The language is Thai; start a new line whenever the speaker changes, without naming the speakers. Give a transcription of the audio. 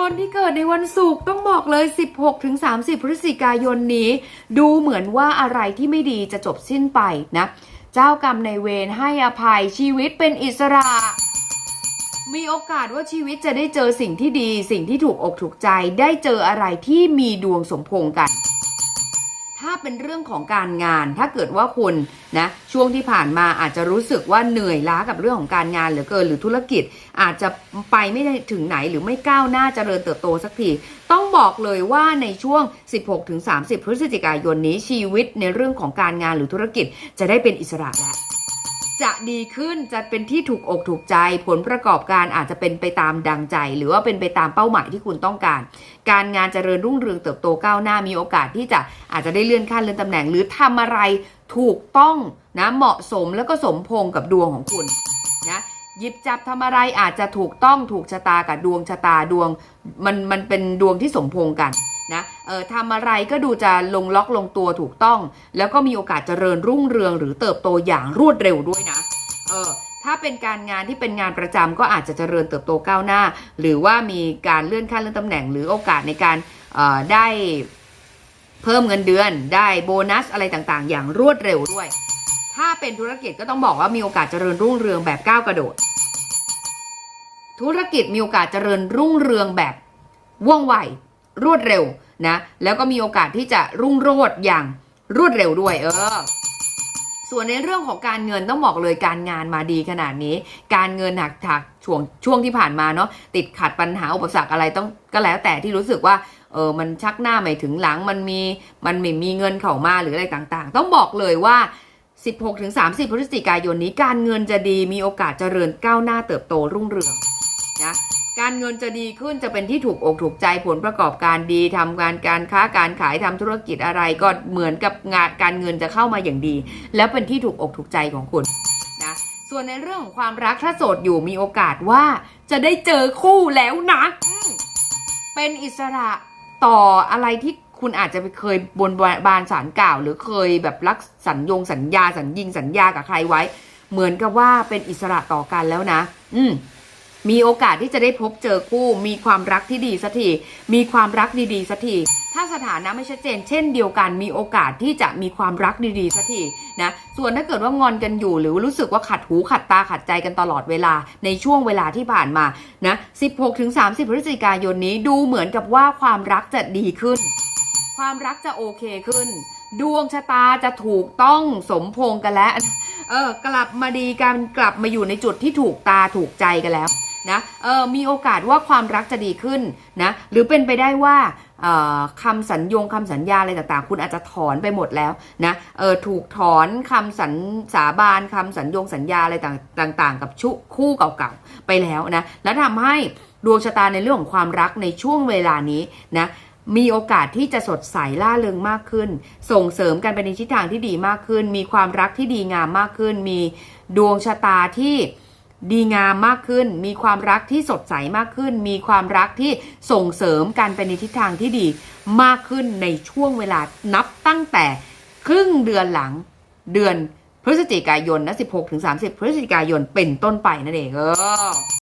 คนที่เกิดในวันศุกร์ต้องบอกเลย 16-30 พฤศจิกายนนี้ ดูเหมือนว่าอะไรที่ไม่ดีจะจบสิ้นไปนะ เจ้ากรรมในเวรให้อภัยชีวิตเป็นอิสระ มีโอกาสว่าชีวิตจะได้เจอสิ่งที่ดี สิ่งที่ถูกอกถูกใจได้เจออะไรที่มีดวงสมพงกัน ถ้าเป็นเรื่องของการงาน ถ้าเกิดว่าคุณนะช่วงที่ผ่านมาอาจจะรู้สึกว่าเหนื่อยล้ากับเรื่องของการงานเหลือเกินหรือธุรกิจ อาจจะไปไม่ได้ถึงไหนหรือไม่ก้าวหน้าเจริญเติบโตสักที ต้องบอกเลยว่าในช่วง 16-30 พฤศจิกายนนี้ชีวิตในเรื่องของการงานหรือธุรกิจจะได้เป็นอิสระแล้ว จะดีขึ้นจะเป็นที่ถูกอกถูกใจ ผลประกอบการอาจจะเป็นไปตามดังใจ หรือว่าเป็นไปตามเป้าหมายที่คุณต้องการ การงานเจริญรุ่งเรืองเติบโตก้าวหน้ามีโอกาสที่จะอาจจะได้เลื่อนขั้นเลื่อนตำแหน่ง หรือทำอะไรถูกต้องนะเหมาะสมแล้วก็สมพงกับดวงของคุณนะหยิบจับทำอะไรอาจจะถูกต้องถูกชะตากับดวงชะตาดวง มันมันเป็นดวงที่สมพงกัน ทำอะไรก็ดูจะลงล็อกลงตัวถูกต้อง แล้วก็มีโอกาสเจริญรุ่งเรืองหรือเติบโตอย่างรวดเร็วด้วยนะเออถ้าเป็นการงานที่เป็นงานประจำก็อาจจะเจริญเติบโตก้าวหน้า หรือว่ามีการเลื่อนขั้นเลื่อนตำแหน่ง หรือโอกาสในการเอ่อได้เพิ่มเงินเดือน ได้โบนัสอะไรต่างๆ อย่างรวดเร็วด้วย ถ้าเป็นธุรกิจก็ต้องบอกว่ามีโอกาสเจริญรุ่งเรืองแบบก้าวกระโดด ธุรกิจมีโอกาสเจริญรุ่งเรืองแบบว่องไวรวดเร็วนะแล้วก็มีโอกาสที่จะรุ่งโรจน์อย่างรวดเร็วด้วยเออ ส่วนในเรื่องของการเงินต้องบอกเลยการงานมาดีขนาดนี้ การเงินหักถักช่วงช่วงที่ผ่านมาเนาะติดขัดปัญหาอุปสรรคอะไรต้องก็แล้วแต่ที่รู้สึกว่าเออมันชักหน้าไม่ถึงหลังมันมีมันไม่มีเงินเข้ามาหรืออะไรต่างๆ ต้องบอกเลยว่า 16ถึง30 พฤศจิกายนนี้การเงินจะดีมีโอกาสเจริญก้าวหน้าเติบโตรุ่งเรือง นะการเงินจะดีขึ้นจะเป็นที่ถูกอกถูกใจผลประกอบการดีทำการการค้าการขายทำธุรกิจอะไรก็เหมือนกับงานการเงินจะเข้ามาอย่างดี แล้วเป็นที่ถูกอกถูกใจของคุณนะส่วนในเรื่องของความรักถ้าโสดอยู่มีโอกาสว่า จะได้เจอคู่แล้วนะเป็นอิสระต่ออะไรที่คุณอาจจะไปเคยบนบานสารกล่าว หรือเคยแบบรักสัญญงสัญญาสัญญิงสัญญากับใครไว้ เหมือนกับว่าเป็นอิสระต่อกันแล้วนะ อืม มีโอกาสที่จะได้พบเจอคู่ มีความรักที่ดีสักทีมีความรักดีๆสักทีถ้าสถานะไม่ชัดเจน เช่นเดียวกันมีโอกาสที่จะมีความรักดีๆสักทีนะส่วนถ้าเกิดว่างอนกันอยู่หรือรู้สึกว่าขัดหูขัดตาขัดใจกันตลอดเวลาในช่วงเวลาที่ผ่านมานะ16-30พฤศจิกายนนี้ดูเหมือนกับว่าความรักจะดีขึ้น ความรักจะโอเคขึ้น ดวงชะตาจะถูกต้องสมพงษ์กันแล้วเออกลับมาดีกันกลับมาอยู่ในจุดที่ถูกตาถูกใจกันแล้ว นะเออมีโอกาสว่าความรักจะดีขึ้นนะหรือเป็นไปได้ว่าออคำสัญญงคำสัญญาอะไรต่างๆ คุณอาจจะถอนไปหมดแล้วนะเออถูกถอนคำสัญสาบานคำสัญญงสัญญาอะไรต่างๆ กับชุคู่เก่าๆไปแล้วนะแล้วทำให้ดวงชะตาในเรื่องของความรักในช่วงเวลานี้นะมีโอกาสที่จะสดใสล่าเริงมากขึ้น ส่งเสริมกันไปในทิศทางที่ดีมากขึ้น มีความรักที่ดีงามมากขึ้น มีดวงชะตาที่ ดีงามมากขึ้น มีความรักที่สดใสมากขึ้น มีความรักที่ส่งเสริมการไปในทิศทางที่ดีมากขึ้นในช่วงเวลานับตั้งแต่ครึ่งเดือนหลังเดือนพฤศจิกายนนะ16-30 พฤศจิกายนเป็นต้นไปนั่นเองเออ